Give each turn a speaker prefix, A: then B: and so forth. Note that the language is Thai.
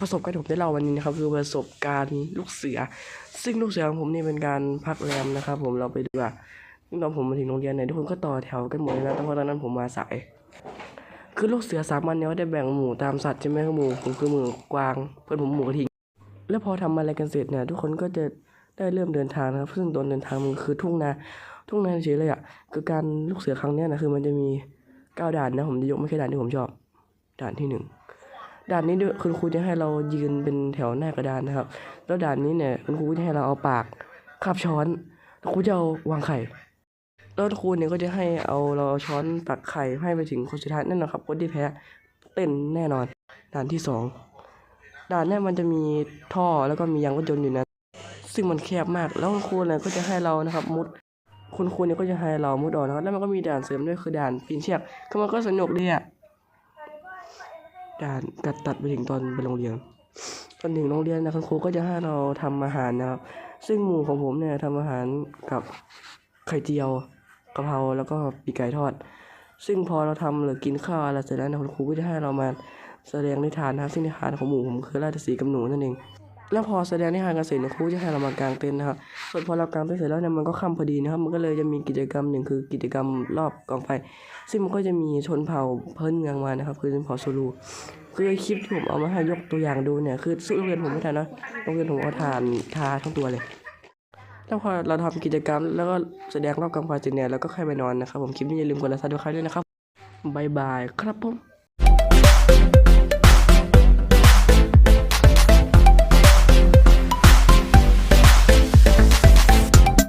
A: ประสบการณ์ที่ผมได้เล่าวันนี้นะครับคือประสบการณ์ลูกเสือ ซึ่งลูกเสือของผมนี่เป็นการพักแรมนะครับ ผมเราไปดูว่าซึ่งตอนผมมาถึงโรงเรียนเนี่ยทุกคนก็ต่อแถวกันหมดเลยนะแต่เพราตอนนั้นผมมาสายคือลูกเสือสามัญเนี่ยเขาได้แบ่งหมู่ตามสัตว์ใช่ไหมครับหมู่ผมคือหมู่กวางเพื่อนผมหมู่กระทิงแล้วพอทำอะไรกันเสร็จเนี่ยทุกคนก็จะได้เริ่มเดินทางนะครับ ซึ่งตอนเดินทางมันคือทุ่งนาทุ่งนาเฉยเลยอะคือการลูกเสือครั้งเนี้ยนะคือมันจะมีเก้าด่านนะผมจะยกไม่ใช่ด่านที่ผมชอบ ด่านที่หนึ่ง ด่านนี้คุณครูจะให้เรายืนเป็นแถวหน้ากระดานนะครับ แล้วด่านนี้เนี่ยคุณครูจะให้เราเอาปากคาบช้อนครูจะเอาวางไข่แล้วครูเนี่ยก็จะให้เอาเราเอาช้อนตักไข่ให้ไปถึงคนสุดท้ายนั่นนะครับคนที่แพ้เต้นแน่นอน ด่านที่สองด่านเนี่ยมันจะมีท่อแล้วก็มียางรถยนต์อยู่นะซึ่งมันแคบมาก แล้วคุณครูเนี่ยก็จะให้เรานะครับมุดคุณครูเนี่ยก็จะให้เรามุดออกนะครับแล้วมันก็มีด่านเสริมด้วยคือด่านปีนเชือกก็มันก็สนุกดีอะ ด่านกัดตัดไปถึงตอนไปโรงเรียน ตอนถึงโรงเรียนนะคุณครูก็จะให้เราทำอาหารนะครับ ซึ่งหมู่ของผมเนี่ยทำอาหารกับไข่เจียวกะเพราแล้วก็ปีกไก่ทอด ซึ่งพอเราทำหรือกินข้าวอะไรเสร็จแล้วนะคุณครูก็จะให้เรามาแสดงนิทานนะครับซึ่งนิทานของหมู่ผมคือราชสีกับหนูนั่นเอง แล้วพอแสดงนิทานกันเสร็จเนี่ยครูจะให้เรามากางเต็นนะครับ ส่วนพอเรากางเต็นเสร็จแล้วเนี่ยมันก็ค่ำพอดีนะครับ มันก็เลยจะมีกิจกรรมหนึ่งคือกิจกรรมรอบกองไฟ ซึ่งมันก็จะมีชนเผ่าพื้นเมืองมานะครับ คือชนเผ่าซูลูคือคลิปที่ผมเอามาให้ยกตัวอย่างดูเนี่ยคือสู้โรงเรียนผมไม่ทันนะโรงเรียนผมเอาทานทาทั้งตัวเลยแล้วพอเราทำกิจกรรมแล้วก็แสดงรอบกองไฟเสร็จเนี่ยเราก็ค่อยไปนอนนะครับผมคลิปนี้อย่าลืมกดไลค์ซับสไครต์ด้วยนะครับบายบายครับผม